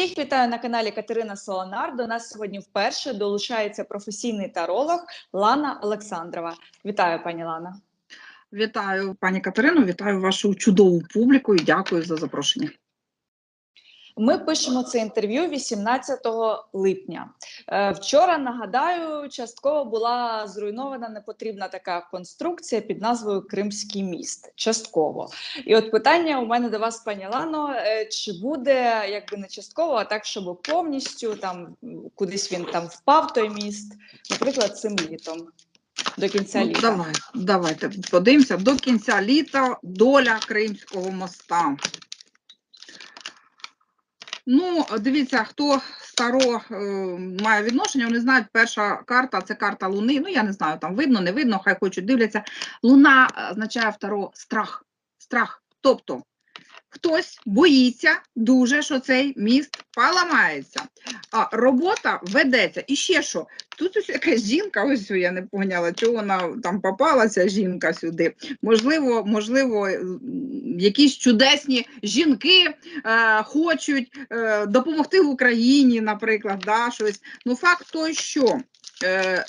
Всіх вітаю на каналі Катерина Солонар. До нас сьогодні вперше долучається професійний таролог Лана Олександрова. Вітаю, пані Лана. Вітаю, пані Катерину. вітаю вашу чудову публіку і дякую за запрошення. Ми пишемо це інтерв'ю 18 липня. Е, Вчора нагадаю, частково була зруйнована непотрібна така конструкція під назвою Кримський міст. Частково. І от питання у мене до вас, пані Лано: е, чи буде якби не частково, а так, щоб повністю там кудись він там впав той міст, наприклад, цим літом. До кінця Ну, літа. давай, давайте подивимося до кінця літа доля Кримського моста. Ну, дивіться, хто старо е, має відношення, вони знають, перша карта це карта Луни. Ну, я не знаю, там видно, не видно, хай хочуть дивляться. Луна означає второ страх. Страх. Тобто хтось боїться дуже, що цей міст поламається. А робота ведеться. І ще що? Тут ось якась жінка, ось я не поняла, чого вона там попалася, жінка сюди. Можливо, можливо, якісь чудесні жінки е, хочуть е, допомогти Україні, наприклад, да, щось. Ну, факт той, що е,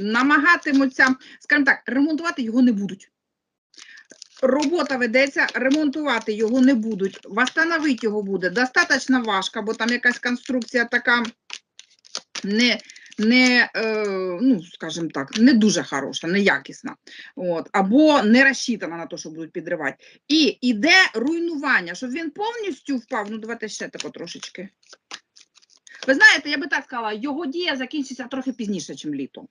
намагатимуться, скажімо так, ремонтувати його не будуть. Робота ведеться, ремонтувати його не будуть. Восстановити його буде достатньо важко, бо там якась конструкція така не, не е, ну, скажімо так, не дуже хороша, неякісна. От, або не розчитана на те, що будуть підривати. І іде руйнування, щоб він повністю впав. Ну, давайте ще тако трошечки. Ви знаєте, я би так сказала, його дія закінчиться трохи пізніше, ніж літом.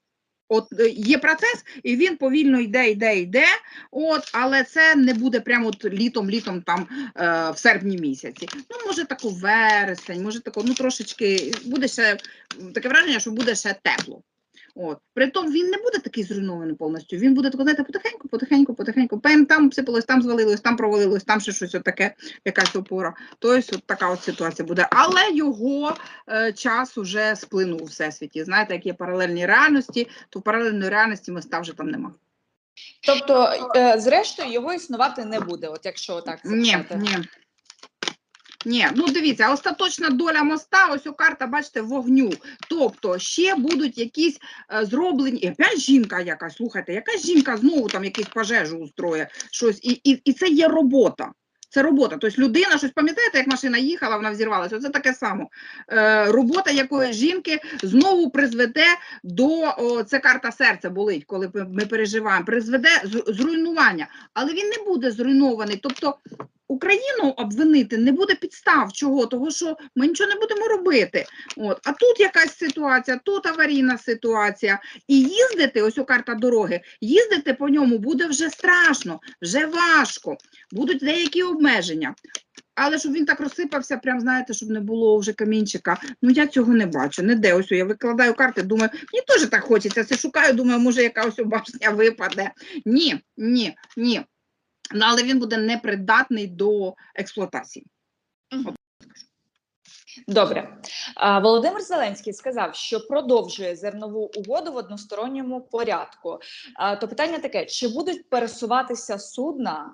От е, є процес, і він повільно йде, йде, йде. От, але це не буде прямо от літом, літом там е, в серпні місяці. Ну, може, тако вересень, може тако, ну трошечки буде ще таке враження, що буде ще тепло. От. Притом він не буде такий зруйнований повністю. Він буде тако, знаєте, потихеньку, потихеньку, потихеньку. Пем, там сипалось, там звалилось, там провалилось, там ще щось таке, якась опора. Тобто, от така от ситуація буде. Але його е, час уже сплинув у всесвіті. Знаєте, як є паралельні реальності, то в паралельної реальності моста вже там нема. Тобто, е, зрештою, його існувати не буде, от якщо так Ні, ні. Ні, ну дивіться, остаточна доля моста, ось у карта, бачите, вогню. Тобто ще будуть якісь е, зроблені, і опять жінка якась, слухайте, якась жінка знову там якусь пожежу устроє, щось, і, і, і це є робота. Це робота. Тобто людина, щось пам'ятаєте, як машина їхала, вона взірвалася. Оце таке саме. Е, робота якоїсь жінки знову призведе до о, це карта серця болить, коли ми- ми переживаємо. Призведе з- зруйнування, але він не буде зруйнований. Тобто Україну обвинити не буде підстав чого, того що ми нічого не будемо робити. От. А тут якась ситуація, тут аварійна ситуація. І їздити, ось у карта дороги, їздити по ньому буде вже страшно, вже важко, будуть деякі обмеження. Але щоб він так розсипався, прям знаєте, щоб не було вже камінчика. Ну я цього не бачу. Не де ось я викладаю карти, думаю, мені теж так хочеться. Це шукаю, думаю, може яка ось башня випаде. Ні, ні, ні. Ну, але він буде непридатний до експлуатації. Добре. Володимир Зеленський сказав, що продовжує зернову угоду в односторонньому порядку. То питання таке: чи будуть пересуватися судна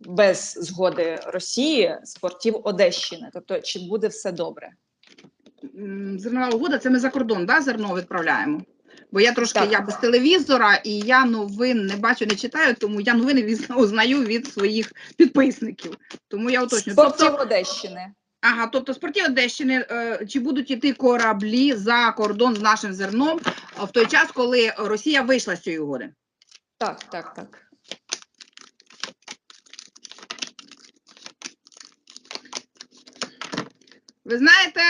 без згоди Росії з портів Одещини? Тобто, чи буде все добре? Зернова угода це ми за кордон, да, зерно відправляємо. Бо я трошки Так. я без телевізора і я новин не бачу, не читаю, тому я новини від- узнаю від своїх підписників. Тому я уточнюю. портів Тобто, Одещини. ага, тобто з портів Одещини е, чи будуть іти кораблі за кордон з нашим зерном в той час, коли Росія вийшла з цієї угоди? Так, так, так. Ви знаєте,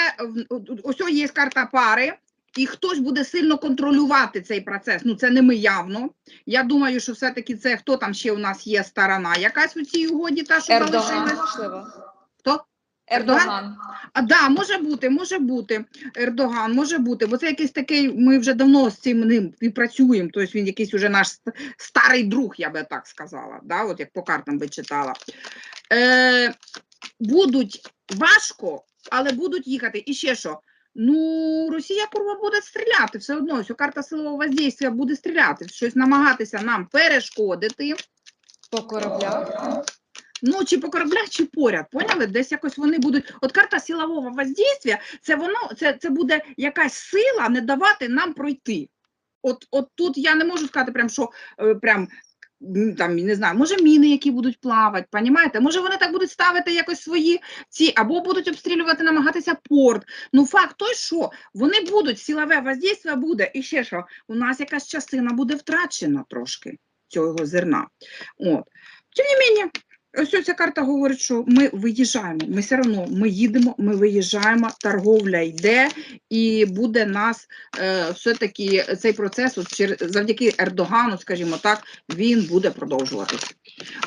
ось є карта пари, і хтось буде сильно контролювати цей процес. Ну, це не ми явно. Я думаю, що все-таки це хто там ще у нас є сторона якась у цій угоді, та що Ердоган, залишилась? можливо. Хто? Ердоган? Ердоган. А да, може бути, може бути. Ердоган, може бути, бо це якийсь такий, ми вже давно з цим ним і працюємо, тобто він якийсь уже наш старий друг, я би так сказала, да, от як по картам би читала. Е, будуть важко, але будуть їхати. І ще що? Ну, Росія курва буде стріляти все одно. Що карта силового воздействия буде стріляти, щось намагатися нам перешкодити. По кораблях. Ну, чи по кораблях, чи поряд, поняли? Десь якось вони будуть. От карта силового воздействия, це воно, це, це буде якась сила не давати нам пройти. От, от тут я не можу сказати, прям, що е, прям. Там не знаю, може міни, які будуть плавати, понімаєте? Може вони так будуть ставити якось свої ці, або будуть обстрілювати, намагатися порт. Ну факт той, що вони будуть, силове воздействие буде. І ще що, у нас якась частина буде втрачена трошки цього зерна. От. Тим не менше, ось ця карта говорить, що ми виїжджаємо. Ми все одно ми їдемо, ми виїжджаємо, торговля йде, і буде нас е, все-таки цей процес от, завдяки Ердогану, скажімо так, він буде продовжуватися.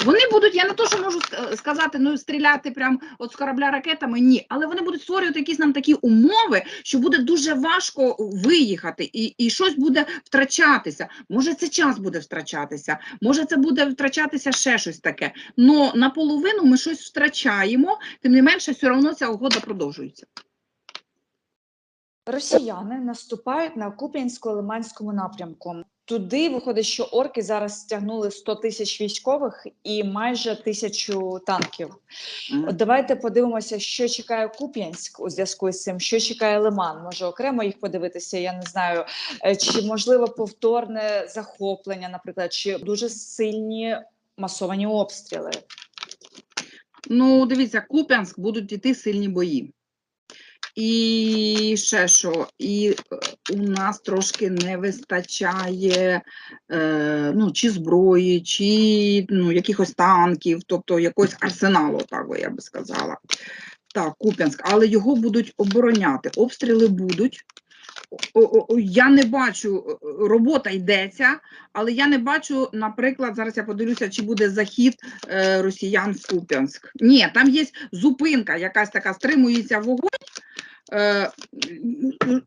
Вони будуть, я не то, що можу сказати, ну стріляти прямо от з корабля ракетами, ні, але вони будуть створювати якісь нам такі умови, що буде дуже важко виїхати, і, і щось буде втрачатися. Може, це час буде втрачатися, може, це буде втрачатися ще щось таке. Но наполовину ми щось втрачаємо, тим не менше, все одно ця угода продовжується. Росіяни наступають на Куп'янсько-Лиманському напрямку. Туди виходить, що орки зараз стягнули 100 тисяч військових і майже тисячу танків. От давайте подивимося, що чекає Куп'янськ у зв'язку з цим, що чекає Лиман. Може окремо їх подивитися. Я не знаю, Е, чи можливо повторне захоплення, наприклад, чи дуже сильні масовані обстріли. Ну, дивіться, Куп'янськ будуть йти сильні бої. І ще що, і е, у нас трошки не вистачає е, ну, чи зброї, чи ну, якихось танків, тобто якогось арсеналу, так би я би сказала. Так, Куп'янськ, але його будуть обороняти. Обстріли будуть. Я не бачу, е, робота йдеться, але я не бачу, наприклад, зараз я подивлюся, чи буде захід е, росіян в Куп'янськ. Ні, там є зупинка, якась така стримується вогонь. Е,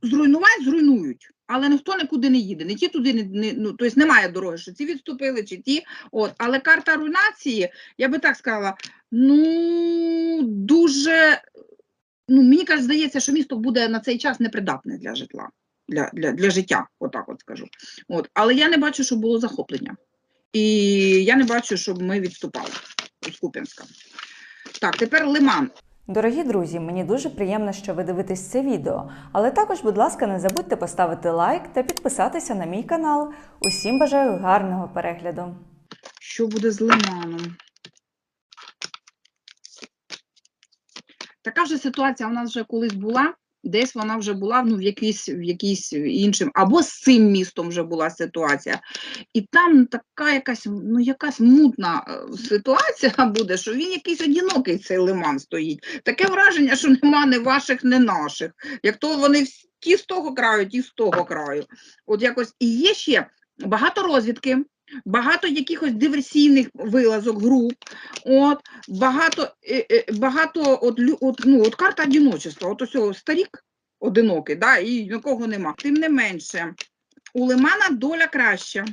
зруйнувати зруйнують, але ніхто нікуди не їде. Не ті туди не, не ну, тобто немає дороги, що ці відступили, чи ті. От, але карта руйнації, я би так сказала, ну дуже. Ну, мені каже, здається, що місто буде на цей час непридатне для житла, для, для, для життя, отак от скажу. От, але я не бачу, щоб було захоплення. І я не бачу, щоб ми відступали з Куп'янська. Так, тепер Лиман. Дорогі друзі, мені дуже приємно, що ви дивитесь це відео. Але також, будь ласка, не забудьте поставити лайк та підписатися на мій канал. Усім бажаю гарного перегляду! Що буде з Лиманом? Така вже ситуація у нас вже колись була. Десь вона вже була ну, в якійсь, в якійсь іншим, або з цим містом вже була ситуація. І там така якась, ну, якась мутна е, ситуація буде, що він якийсь одинокий цей лиман стоїть. Таке враження, що нема ні ваших, ні наших. Як то вони ті з того краю, ті з того краю. От якось і є ще багато розвідки, багато якихось диверсійних вилазок, груп, от, багато, е, е, багато от, от, ну, от карта одиночества, от ось старік одинокий, да, і нікого нема. Тим не менше, у Лимана доля краща.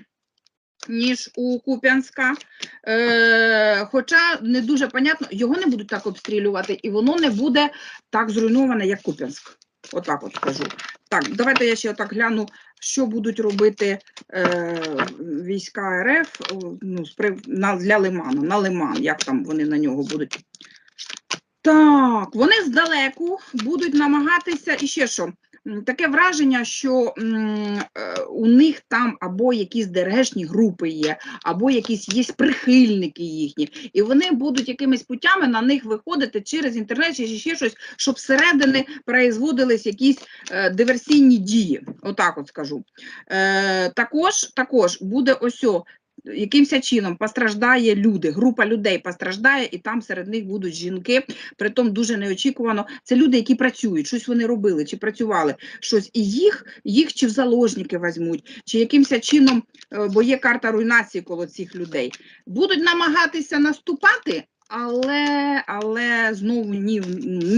Ніж у Куп'янська, е, хоча не дуже понятно, його не будуть так обстрілювати, і воно не буде так зруйноване, як Куп'янськ. Отак от скажу. Так, давайте я ще отак гляну, що будуть робити е, війська РФ ну, на, для Лиману, на Лиман, як там вони на нього будуть. Так, вони здалеку будуть намагатися і ще що. Таке враження, що е, у них там або якісь ДРГшні групи є, або якісь є прихильники їхні, і вони будуть якимись путями на них виходити через інтернет чи ще щось, щоб зсередини производились якісь е, диверсійні дії. Отак от скажу. Е, також, також буде ось якимся чином постраждає люди, група людей постраждає, і там серед них будуть жінки, притом дуже неочікувано. Це люди, які працюють, щось вони робили, чи працювали щось, і їх, їх чи в заложники візьмуть, чи якимся чином, е, бо є карта руйнації коло цих людей. Будуть намагатися наступати. Але, але знову ні,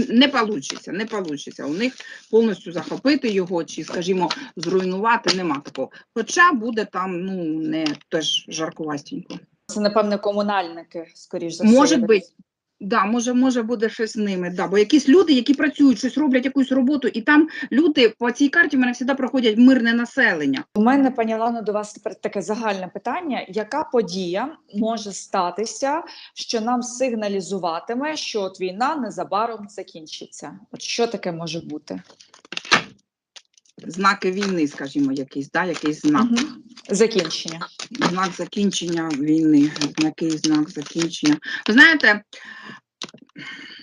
не получиться, не получиться. У них повністю захопити його чи, скажімо, зруйнувати нема такого. Хоча буде там ну не теж жаркувастенько. Це напевне комунальники, скоріш за все. Може бути. Да, може, може буде щось з ними. Да. Бо якісь люди, які працюють, щось роблять якусь роботу, і там люди по цій карті в мене завжди проходять мирне населення. У мене, пані Лано, до вас тепер таке загальне питання: яка подія може статися, що нам сигналізуватиме, що от війна незабаром закінчиться? От що таке може бути? Знаки війни, скажімо, якийсь, да, якийсь знак. Закінчення. Знак закінчення війни. Який знак закінчення. Ви знаєте,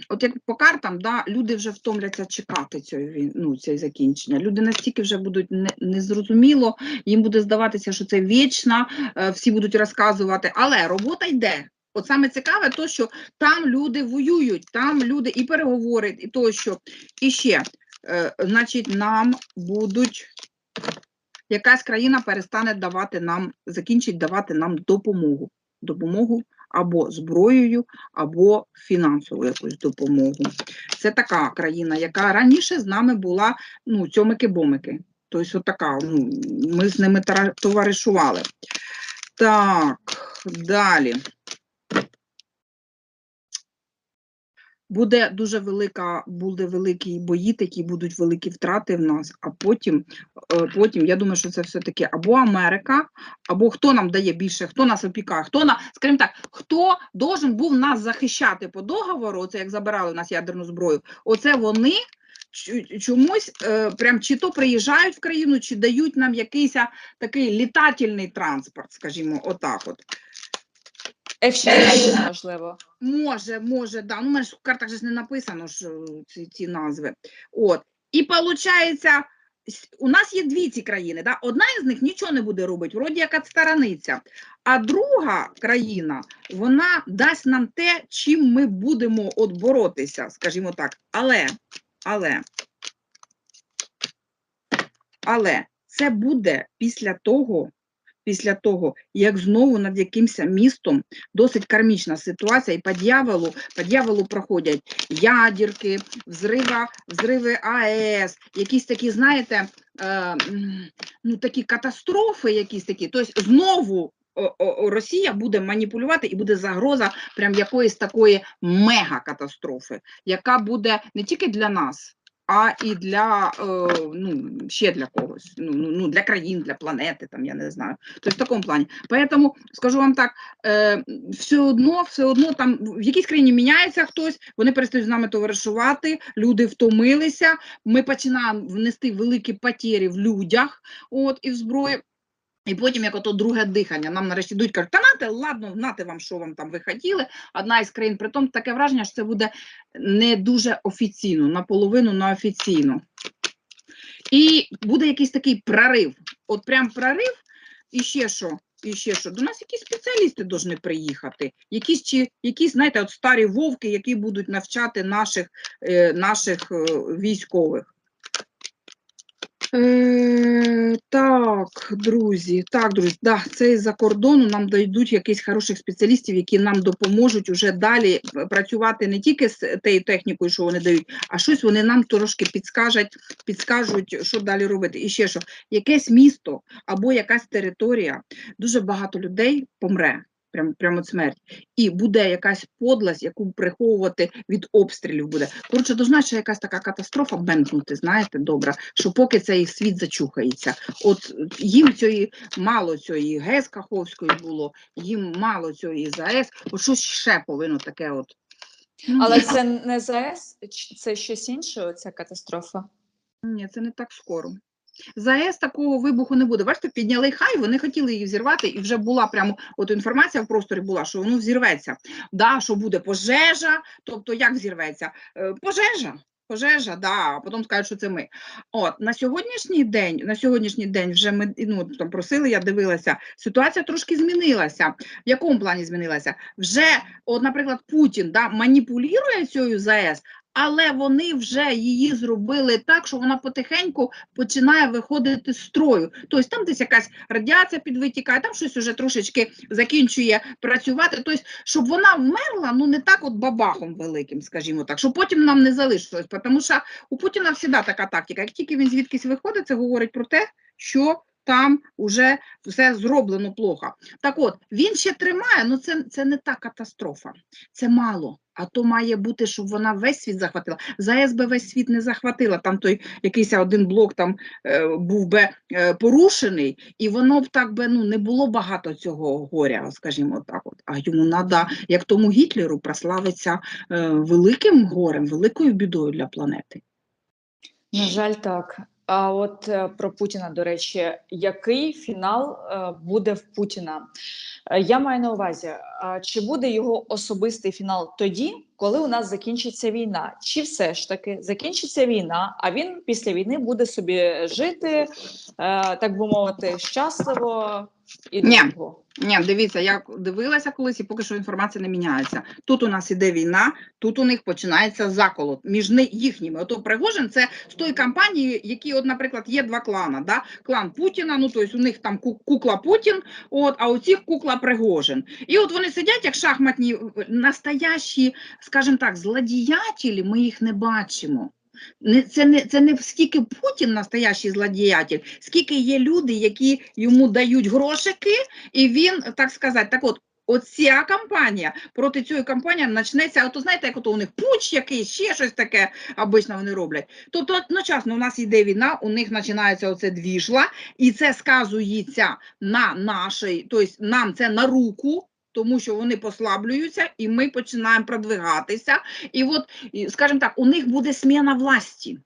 от як по картам, да, люди вже втомляться чекати цієї ну, цієї закінчення. Люди настільки вже будуть не, незрозуміло, їм буде здаватися, що це вічно, е, всі будуть розказувати, але робота йде. От саме цікаве, то, що там люди воюють, там люди і переговори, і тощо. І ще, значить, нам будуть якась країна перестане давати нам, закінчить давати нам допомогу. Допомогу або зброєю, або фінансову якусь допомогу. Це така країна, яка раніше з нами була ну, цьомики-бомики. Тобто, така, ну, ми з ними товаришували. Так, далі. Буде дуже велика, буде великі бої, такі будуть великі втрати в нас, а потім, е, потім я думаю, що це все-таки або Америка, або хто нам дає більше, хто нас опікає, хто на, скажімо так, хто должен був нас захищати по договору, оце як забирали у нас ядерну зброю, оце вони чомусь е, прям чи то приїжджають в країну, чи дають нам якийсь такий літательний транспорт, скажімо, отак от. F-16, можливо. Може, може, да. Ну, у мене ж в картах же ж не написано ж е, ці, ці назви. От. І виходить, у нас є дві ці країни. Да? Одна із них нічого не буде робити, вроді як сторониться. А друга країна, вона дасть нам те, чим ми будемо от боротися, скажімо так. Але, але, але це буде після того, після того, як знову над якимось містом досить кармічна ситуація, і по дьяволу, по дьяволу проходять ядерки, взрива, взриви АЕС, якісь такі, знаєте, е, ну, такі катастрофи, якісь такі. Тобто знову Росія буде маніпулювати і буде загроза прям якоїсь такої мегакатастрофи, яка буде не тільки для нас. А і для е, ну ще для когось, ну, ну ну, для країн, для планети, там я не знаю. Тобто в такому плані. Поэтому скажу вам так, е, все одно, все одно там в якійсь країні міняється хтось, вони перестають з нами товаришувати, люди втомилися. Ми починаємо внести великі потери в людях, от і в зброї. І потім, як ото друге дихання, нам нарешті йдуть, кажуть, та нате, ладно, нате вам, що вам там ви хотіли. Одна із країн, при тому таке враження, що це буде не дуже офіційно, наполовину на офіційно. І буде якийсь такий прорив. От прям прорив, і ще що? І ще що? До нас якісь спеціалісти повинні приїхати, якісь чи якісь, знаєте, от старі вовки, які будуть навчати наших, е, наших е, військових. Е, так, друзі, так, друзі, да, це із-за кордону нам дійдуть якісь хороших спеціалістів, які нам допоможуть уже далі працювати не тільки з тією технікою, що вони дають, а щось вони нам трошки підскажуть, підскажуть, що далі робити. І ще що, якесь місто або якась територія, дуже багато людей помре. Прям, прямо смерть. І буде якась подлость, яку приховувати від обстрілів буде. Коротше, должна ще якась така катастрофа бенкнути, знаєте, добре, що поки цей світ зачухається. От їм цієї мало цієї ГЕС Каховської було, їм мало цієї ЗАЕС, от щось ще повинно таке от. Ну, Але це не ЗАЕС, це щось інше, ця катастрофа. Ні, це не так скоро. ЗАЕС такого вибуху не буде. Бачите, підняли хай, вони хотіли її взірвати, і вже була прямо от інформація в просторі була, що воно взірветься. Да, що буде пожежа, тобто як взірветься? Е, Пожежа. Пожежа, да, а потім скажуть, що це ми. От на сьогоднішній день, на сьогоднішній день вже ми ну там просили, я дивилася. Ситуація трошки змінилася. В якому плані змінилася? Вже, от, наприклад, Путін да, маніпулює цією ЗАЕС, але вони вже її зробили так, що вона потихеньку починає виходити з строю. Тобто там десь якась радіація підвитікає, там щось уже трошечки закінчує працювати. Тобто, щоб вона вмерла, ну не так от бабахом великим, скажімо так, щоб потім нам не залишилось. Тому що у Путіна завжди така тактика. Як тільки він звідкись виходить, це говорить про те, що там вже все зроблено плохо. Так от, він ще тримає, ну це, це не та катастрофа, це мало. А то має бути, щоб вона весь світ захватила. ЗАЕС би весь світ не захватила. Там той якийсь один блок там е, був би е, порушений, і воно б так би ну не було багато цього горя, скажімо так. От. А йому треба, як тому Гітлеру, прославиться е, великим горем, великою бідою для планети. На жаль, так. А от е, про Путіна, до речі, який фінал е, буде в Путіна? Е, Я маю на увазі, чи буде його особистий фінал тоді, коли у нас закінчиться війна? Чи все ж таки закінчиться війна, а він після війни буде собі жити, так би мовити, щасливо і Ні. довго? Ні, дивіться, я дивилася колись і поки що інформація не міняється. Тут у нас іде війна, тут у них починається заколот між їхніми. Ото Пригожин це з тої кампанії, які, от, наприклад, є два клана. Да? Клан Путіна, ну тобто у них там кукла Путін, от, а у цих кукла Пригожин. І от вони сидять як шахматні, настоящі, скажімо так, злодіятелі, ми їх не бачимо. Це, не, це не скільки Путін настоящий злодіятель, скільки є люди, які йому дають грошики, і він, так сказати, так от, оця кампанія проти цієї кампанії почнеться, ото знаєте, як ото у них пуч якийсь, ще щось таке обично вони роблять. Тобто одночасно у нас йде війна, у них починається оце двіжла, і це сказується на нашій, тобто нам це на руку, тому що вони послаблюються, і ми починаємо продвигатися. І от, скажімо так, у них буде сміна власті.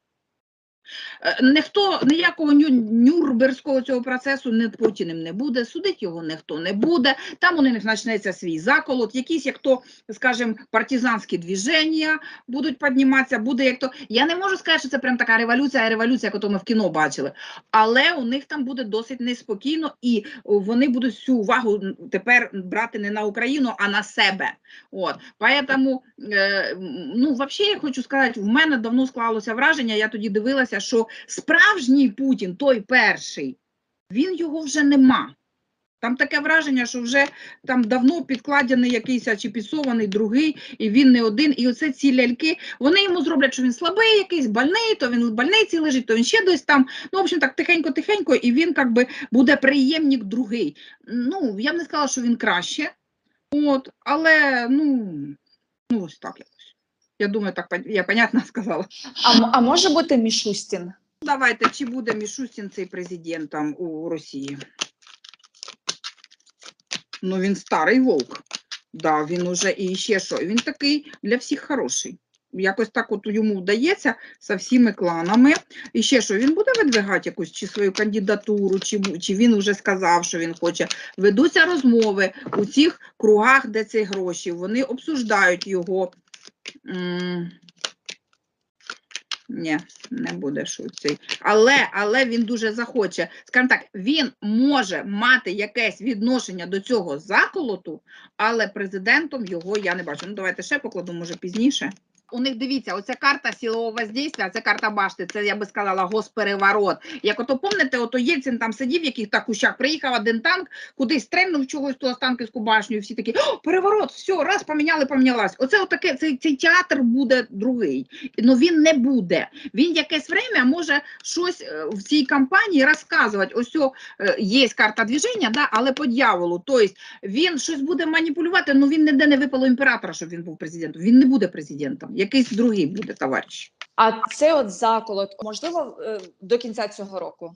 Е, Ніхто ніякого ню, нюрнберзького цього процесу не Путіним не буде, судить його ніхто не буде. Там у них почнеться свій заколот, якісь як то, скажімо, партизанські движення будуть підніматися, буде як то. Я не можу сказати, що це прям така революція, революція, яку ми в кіно бачили. Але у них там буде досить неспокійно, і вони будуть всю увагу тепер брати не на Україну, а на себе. От поэтому, е, ну, взагалі, я хочу сказати, в мене давно склалося враження. Я тоді дивилася, що справжній Путін, той перший, він його вже нема. Там таке враження, що вже там давно підкладений якийсь чи підсований другий, і він не один. І оце ці ляльки, вони йому зроблять, що він слабий, якийсь больний, то він в больниці лежить, то він ще десь там. Ну, в общем, так тихенько-тихенько, і він як би буде приємник другий. Ну, я б не сказала, що він краще. От, але ну, ну ось так. Я думаю, так я понятно сказала. А, а може бути Мішустін? Давайте, чи буде Мішустін цей президентом у Росії? Ну, він старий вовк. Да, він уже і ще що. Він такий для всіх хороший. Якось так от йому вдається з всіми кланами. І ще що, він буде видвигати якусь чи свою кандидатуру, чи, чи він вже сказав, що він хоче. Ведуться розмови у цих кругах, де ці гроші. Вони обсуждають його. Ні, не буде шуцей. Але, але він дуже захоче. Скажімо так, він може мати якесь відношення до цього заколоту, але президентом його я не бачу. Ну, давайте ще покладу, може, пізніше. У них дивіться, оця карта силового воздействия, це карта башти, це я би сказала госпереворот. Як ото помните, ото Єльцин там сидів яких так кущах, приїхав один танк, кудись стрельнув чогось ту Останківську башню, і всі такі, переворот, все, раз поміняли, помінялась. Оце отаке, цей, цей театр буде другий. Ну він не буде. Він якесь время може щось е, в цій кампанії розказувати. Ось о, е, є карта движення, да, але по дьяволу. Тобто він щось буде маніпулювати, але він ніде не випало імператора, щоб він був президентом. Він не буде президентом. Якийсь другий буде товариш. А це от заколот, можливо, е, до кінця цього року.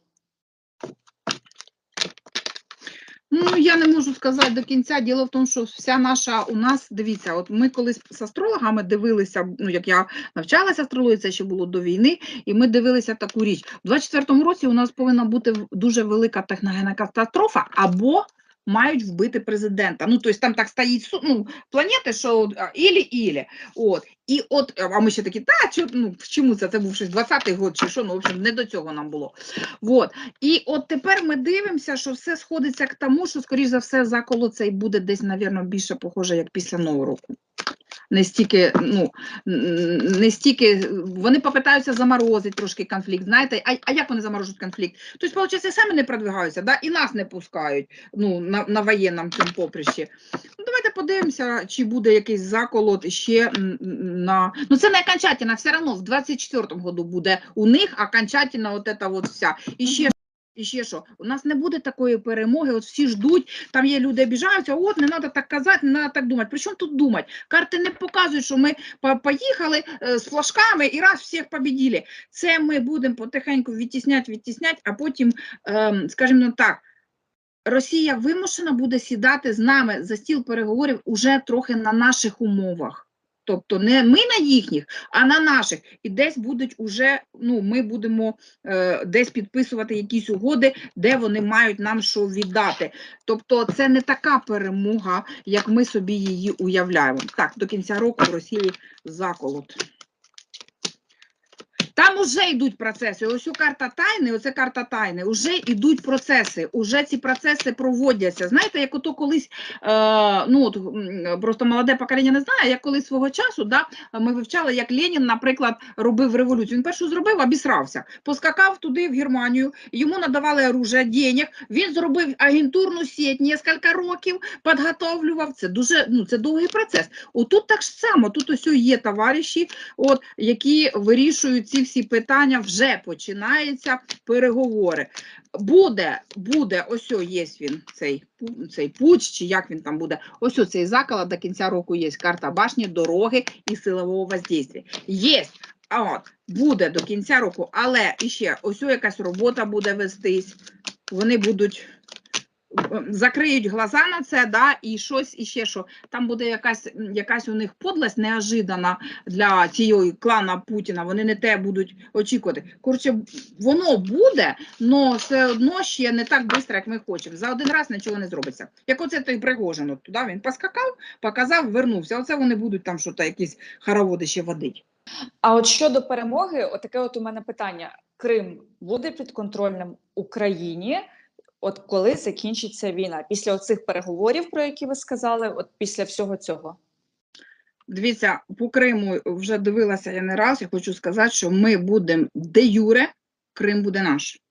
Ну, я не можу сказати до кінця. Діло в тому, що вся наша у нас, дивіться, от ми колись з астрологами дивилися, ну як я навчалася астрології, це ще було до війни, і ми дивилися таку річ. У 24-му році у нас повинна бути дуже велика техногенна катастрофа або мають вбити президента. Ну, тобто там так стоїть ну, планети, що ілі-ілі. От. І от, а ми ще такі, та, чо, ну, чому це? Це був щось 20-й год чи що, ну, в общем, не до цього нам було. Вот. І от тепер ми дивимося, що все сходиться к тому, що, скоріш за все, заколо цей буде десь, навірно, більше похоже, як після Нового року. Не стільки, ну, не стільки, вони попитаються заморозити трошки конфлікт, знаєте, а, а як вони заморожують конфлікт? Тобто, виходить, самі не продвигаються, да? і нас не пускають ну, на, на воєнному цьому поприщі. Ну, давайте подивимося, чи буде якийсь заколот ще на... Ну, це не окончательно, все одно в 24-му году буде у них окончательно от эта вот вся. І ще І ще що, у нас не буде такої перемоги, от всі ждуть, там є люди обіжаються, от не треба так казати, не треба так думати. Причому тут думати? Карти не показують, що ми поїхали е, з флажками і раз всіх побіділи. Це ми будемо потихеньку відтісняти, відтісняти, а потім, ем, скажімо так, Росія вимушена буде сідати з нами за стіл переговорів уже трохи на наших умовах. Тобто не ми на їхніх, а на наших. І десь будуть уже, ну, ми будемо е, десь підписувати якісь угоди, де вони мають нам що віддати. Тобто це не така перемога, як ми собі її уявляємо. Так, до кінця року в Росії заколот. Там уже йдуть процеси. Ось у карта тайни, оце карта тайни, вже йдуть процеси, уже ці процеси проводяться. Знаєте, як ото колись, е, ну от просто молоде покоління не знає, як колись свого часу, да, ми вивчали, як Ленін, наприклад, робив революцію. Він першу зробив, обісрався, поскакав туди в Германію, йому надавали оружие, денег, він зробив агентурну сеть кілька років, підготовлював. Це дуже ну, це довгий процес. Отут так само, тут ось є товариші, от, які вирішують ці всі питання, вже починаються переговори. Буде, буде, ось є він, цей, цей пуч, чи як він там буде. Ось о, цей заколот до кінця року є карта башні, дороги і силового воздействия. Є. А от буде до кінця року, але іще ось якась робота буде вестись. Вони будуть закриють глаза на це, да, і щось іще що. Там буде якась, якась у них подлость неожидана для цієї клана Путіна. Вони не те будуть очікувати. Коротше, воно буде, але все одно ще не так швидко, як ми хочемо. За один раз нічого не зробиться. Як оце той Пригожин, туди він поскакав, показав, вернувся. Оце вони будуть там щось, якісь хороводи ще водить. А от щодо перемоги, отаке от у мене питання: Крим буде підконтрольним Україні, от коли закінчиться війна? Після оцих переговорів, про які ви сказали, от після всього цього? Дивіться, по Криму вже дивилася я не раз, і хочу сказати, що ми будемо де юре, Крим буде наш.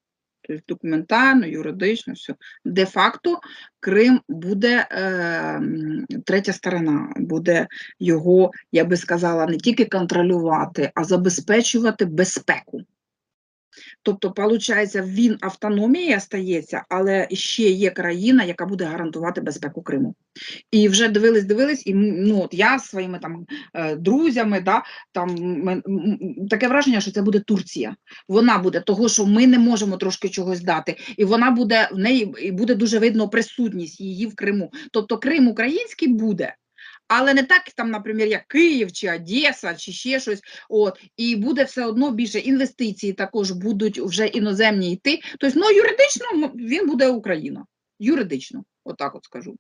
Тобто документально, юридично, все. Де-факто Крим буде е, третя сторона, буде його, я би сказала, не тільки контролювати, а забезпечувати безпеку. Тобто, виходить, він автономія стається, але ще є країна, яка буде гарантувати безпеку Криму. І вже дивились, дивились, і ну, от я зі своїми там е, друзями, да, там таке враження, що це буде Турція. Вона буде того, що ми не можемо трошки чогось дати, і вона буде в неї і буде дуже видно присутність її в Криму. Тобто Крим український буде. Але не так, там, наприклад, як Київ чи Одеса, чи ще щось. От, і буде все одно більше інвестиції також будуть вже іноземні йти. Тобто, ну, юридично він буде Україна. Юридично, отак от скажу.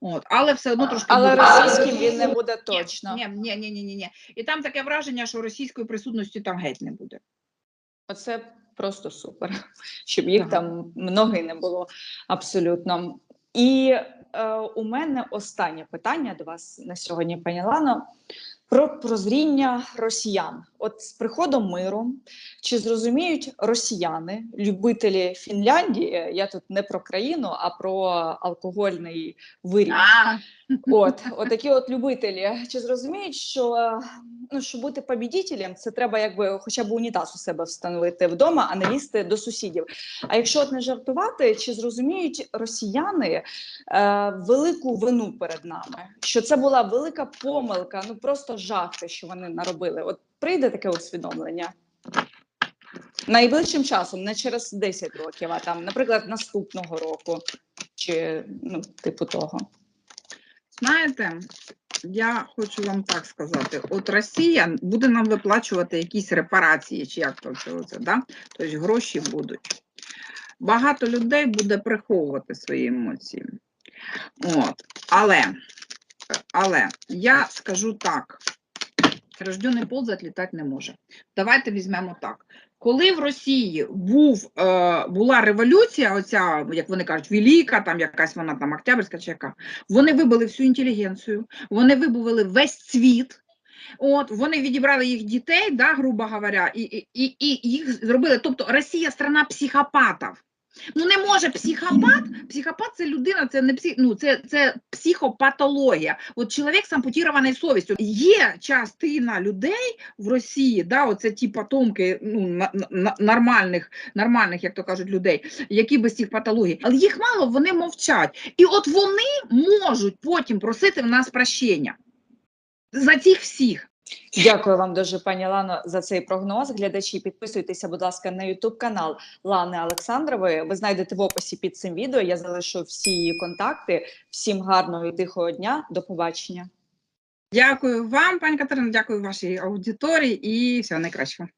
От, але все одно трошки Але буде. російським він не буде точно. Ні, ні, ні, ні, ні. І там таке враження, що російської присутності там геть не буде. Оце просто супер, щоб їх Так. там много і не було абсолютно. І у мене останнє питання до вас на сьогодні, пані Лано, про прозріння росіян. От з приходом миру, чи зрозуміють росіяни, любителі Фінляндії, я тут не про країну, а про алкогольний виріб. От, от такі от любителі. Чи зрозуміють, що ну, щоб бути побідітелем, це треба якби хоча б унітаз у себе встановити вдома, а не лізти до сусідів. А якщо от не жартувати, чи зрозуміють росіяни е, велику вину перед нами? Що це була велика помилка, ну просто жахти, що вони наробили. От прийде таке усвідомлення. Найближчим часом, не через 10 років, а там, наприклад, наступного року, чи ну, типу того. Знаєте, я хочу вам так сказати: от Росія буде нам виплачувати якісь репарації, чи як то це, да? тобто гроші будуть. Багато людей буде приховувати свої емоції. От. Але, але я скажу так: рождений ползать літати не може. Давайте візьмемо так. Коли в Росії був, е, була революція, оця, як вони кажуть, велика, там якась вона там Октябрьська чи яка, вони вибили всю інтелігенцію, вони вибили весь цвіт. От, вони відібрали їх дітей, да, грубо говоря, і, і, і, і їх зробили. Тобто Росія страна психопатів. Ну не може психопат. Психопат це людина, це не псих, ну це, це психопатологія. От чоловік з ампутірованою совістю. Є частина людей в Росії, да, оце ті потомки ну, нормальних, нормальних, як то кажуть, людей, які без цих патологій, але їх мало, вони мовчать. І от вони можуть потім просити в нас прощення за цих всіх. Дякую вам дуже, пані Лано, за цей прогноз. Глядачі, підписуйтеся, будь ласка, на YouTube канал Лани Олександрової. Ви знайдете в описі під цим відео. Я залишу всі її контакти. Всім гарного і тихого дня. До побачення. Дякую вам, пані Катерина, дякую вашій аудиторії і всього найкращого.